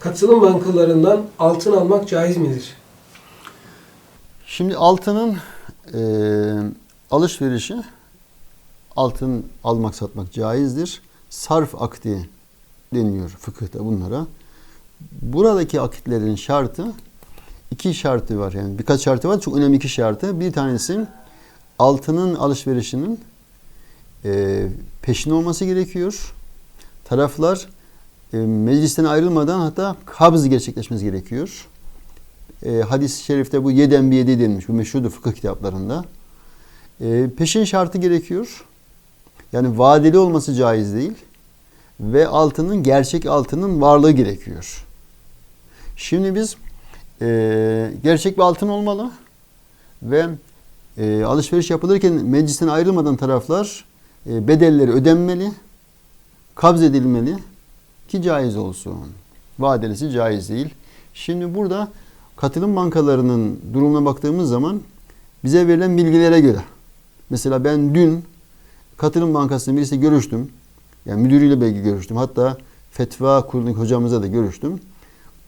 Katılım bankalarından altın almak caiz midir? Şimdi altının e, alışverişi altın almak satmak caizdir. Sarf akdi deniliyor fıkıhta bunlara. Buradaki akitlerin şartı iki şartı var yani birkaç şartı var çok önemli iki şartı. Bir tanesi altının alışverişinin e, peşin olması gerekiyor. Taraflar e, meclisten ayrılmadan hatta kabz gerçekleşmesi gerekiyor. E, hadis-i şerifte bu yeden bir yedi denilmiş. Bu meşhurdur fıkıh kitaplarında. E, peşin şartı gerekiyor. Yani vadeli olması caiz değil. Ve altının gerçek altının varlığı gerekiyor. Şimdi biz e, gerçek bir altın olmalı ve e, alışveriş yapılırken meclisten ayrılmadan taraflar e, bedelleri ödenmeli, kabz edilmeli ki caiz olsun. Vadelisi caiz değil. Şimdi burada katılım bankalarının durumuna baktığımız zaman bize verilen bilgilere göre mesela ben dün katılım bankasının birisiyle görüştüm. Yani müdürüyle belki görüştüm. Hatta fetva kurulundaki hocamıza da görüştüm.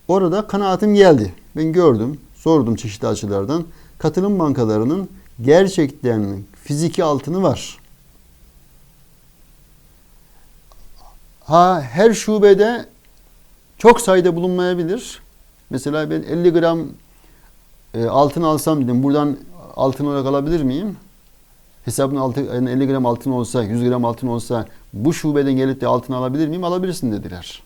Orada kanaatim geldi. Ben gördüm, sordum çeşitli açılardan. Katılım bankalarının gerçekten fiziki altını var. Ha her şubede çok sayıda bulunmayabilir. Mesela ben 50 gram e, altın alsam dedim. Buradan altın olarak alabilir miyim? Hesabın altı, yani 50 gram altın olsa, 100 gram altın olsa bu şubeden gelip de altın alabilir miyim? Alabilirsin dediler.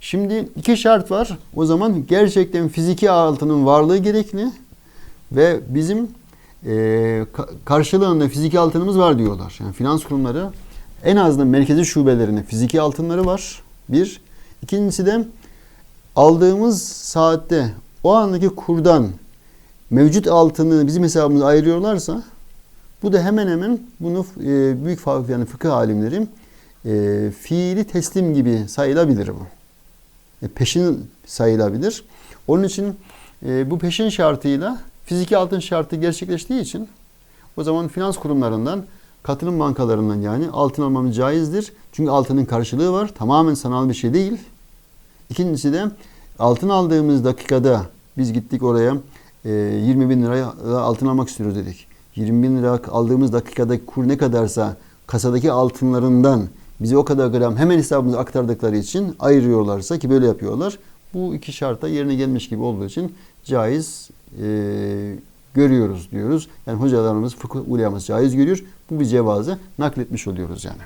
Şimdi iki şart var. O zaman gerçekten fiziki altının varlığı gerekli ve bizim e, ka- karşılığında fiziki altınımız var diyorlar. Yani finans kurumları en azından merkezi şubelerinde fiziki altınları var. Bir. İkincisi de aldığımız saatte o andaki kurdan mevcut altını bizim hesabımıza ayırıyorlarsa bu da hemen hemen bunu e, büyük fa- yani fıkıh alimleri e, fiili teslim gibi sayılabilir bu. E, peşin sayılabilir. Onun için e, bu peşin şartıyla fiziki altın şartı gerçekleştiği için o zaman finans kurumlarından katılım bankalarından yani altın almamız caizdir. Çünkü altının karşılığı var. Tamamen sanal bir şey değil. İkincisi de altın aldığımız dakikada biz gittik oraya e, 20 bin liraya altın almak istiyoruz dedik. 20 bin lira aldığımız dakikada kur ne kadarsa kasadaki altınlarından bize o kadar gram hemen hesabımıza aktardıkları için ayırıyorlarsa ki böyle yapıyorlar. Bu iki şarta yerine gelmiş gibi olduğu için caiz e, görüyoruz diyoruz. Yani hocalarımız, fıkıh uleması caiz görüyor. Bu bir cevazı nakletmiş oluyoruz yani.